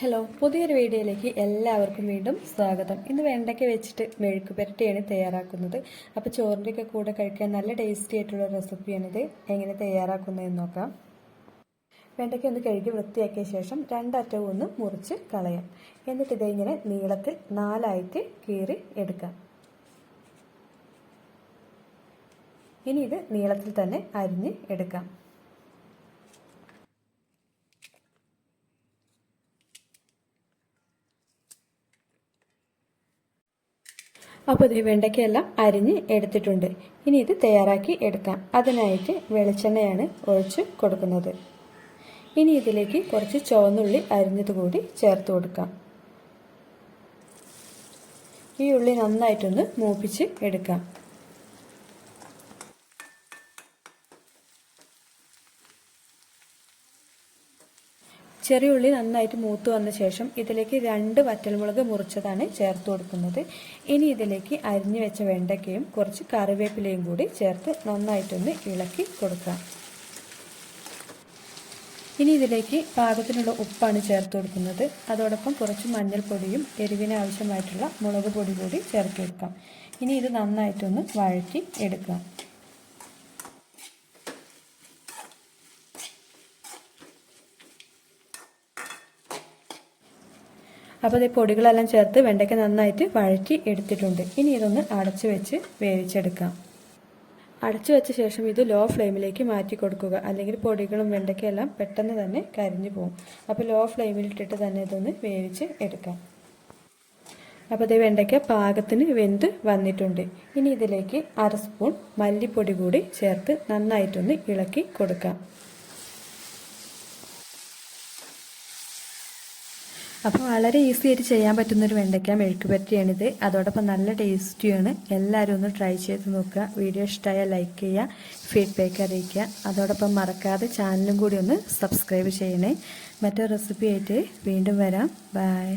Hello പുതിയൊരു വീഡിയോയിലേക്ക് എല്ലാവർക്കും വീണ്ടും സ്വാഗതം. ഇന്ന് വെണ്ടയ്ക്ക വെച്ചിട്ട് മെഴുക്ക് പുരട്ടിയാണ് തയ്യാറാക്കുന്നത്. അപ്പോൾ ചോറിന്റെയൊക്കെ കൂടെ കഴിക്കാൻ നല്ല ടേസ്റ്റി ആയിട്ടുള്ള റെസിപ്പിയാണിത് എങ്ങനെ തയ്യാറാക്കുന്നതെന്ന് നോക്കാം. വെണ്ടയ്ക്ക ഒന്ന് കഴുകി വൃത്തിയാക്കിയ ശേഷം രണ്ടറ്റവും ഒന്ന് മുറിച്ച് കളയാം. എന്നിട്ട് ഇതിങ്ങനെ നീളത്തിൽ നാലായിട്ട് കീറി എടുക്കാം. ഇനി ഇത് നീളത്തിൽ തന്നെ അരിഞ്ഞ് എടുക്കാം. അപ്പോൾ ഇത് വെണ്ടയ്ക്കയെല്ലാം അരിഞ്ഞ് എടുത്തിട്ടുണ്ട്. ഇനി ഇത് തയ്യാറാക്കി എടുക്കാം. അതിനായിട്ട് വെളിച്ചെണ്ണയാണ് ഒഴിച്ച് കൊടുക്കുന്നത്. ഇനി ഇതിലേക്ക് കുറച്ച് ചുവന്നുള്ളി അരിഞ്ഞത് കൂടി ചേർത്ത് കൊടുക്കാം. ഈ ഉള്ളി നന്നായിട്ടൊന്ന് മൂപ്പിച്ച് എടുക്കാം. ചെറിയ ഉള്ളി നന്നായിട്ട് മൂത്ത് വന്ന ശേഷം ഇതിലേക്ക് രണ്ട് വറ്റൽമുളക് മുറിച്ചതാണ് ചേർത്ത് കൊടുക്കുന്നത്. ഇനി ഇതിലേക്ക് അരിഞ്ഞു വെച്ച വെണ്ടയ്ക്കയും കുറച്ച് കറിവേപ്പിലയും കൂടി ചേർത്ത് നന്നായിട്ടൊന്ന് ഇളക്കി കൊടുക്കാം ഇനി ഇതിലേക്ക് പാകത്തിനുള്ള ഉപ്പാണ് ചേർത്ത് കൊടുക്കുന്നത്. അതോടൊപ്പം കുറച്ച് മഞ്ഞൾപ്പൊടിയും എരിവിന് ആവശ്യമായിട്ടുള്ള മുളക് പൊടി കൂടി ചേർത്ത് കൊടുക്കാം. ഇനി ഇത് നന്നായിട്ടൊന്ന് വഴറ്റി എടുക്കാം അപ്പോൾ ഈ പൊടികളെല്ലാം ചേർത്ത് വെണ്ടയ്ക്ക നന്നായിട്ട് വഴറ്റി എടുത്തിട്ടുണ്ട്. ഇനി ഇതൊന്ന് അടച്ചു വെച്ച് വേവിച്ചെടുക്കാം. അടച്ചു വെച്ച ശേഷം ഇത് ലോ ഫ്ലെയിമിലേക്ക് മാറ്റി കൊടുക്കുക. അല്ലെങ്കിൽ പൊടികളും വെണ്ടയ്ക്കയെല്ലാം പെട്ടെന്ന് തന്നെ കരിഞ്ഞു പോകും. അപ്പോൾ ലോ ഫ്ലെയിമിലിട്ടിട്ട് തന്നെ ഇതൊന്ന് വേവിച്ച് എടുക്കാം. അപ്പോൾ ഇത് വെണ്ടയ്ക്ക പാകത്തിന് വെന്ത് വന്നിട്ടുണ്ട്. ഇനി ഇതിലേക്ക് അര സ്പൂൺ മല്ലിപ്പൊടി കൂടി ചേർത്ത് നന്നായിട്ടൊന്ന് ഇളക്കി കൊടുക്കാം. അപ്പോൾ വളരെ ഈസി ആയിട്ട് ചെയ്യാൻ പറ്റുന്നൊരു വെണ്ടയ്ക്ക മെഴുക്ക് പറ്റിയാണിത് അതോടൊപ്പം നല്ല ടേസ്റ്റിയാണ്. എല്ലാവരും ഒന്ന് ട്രൈ ചെയ്ത് നോക്കുക. വീഡിയോ ഇഷ്ടമായാൽ ലൈക്ക് ചെയ്യുക ഫീഡ്ബാക്ക് അറിയിക്കുക. അതോടൊപ്പം മറക്കാതെ ചാനലും കൂടി ഒന്ന് സബ്സ്ക്രൈബ് ചെയ്യണേ. മറ്റൊരു റെസിപ്പി ആയിട്ട് വീണ്ടും വരാം. ബൈ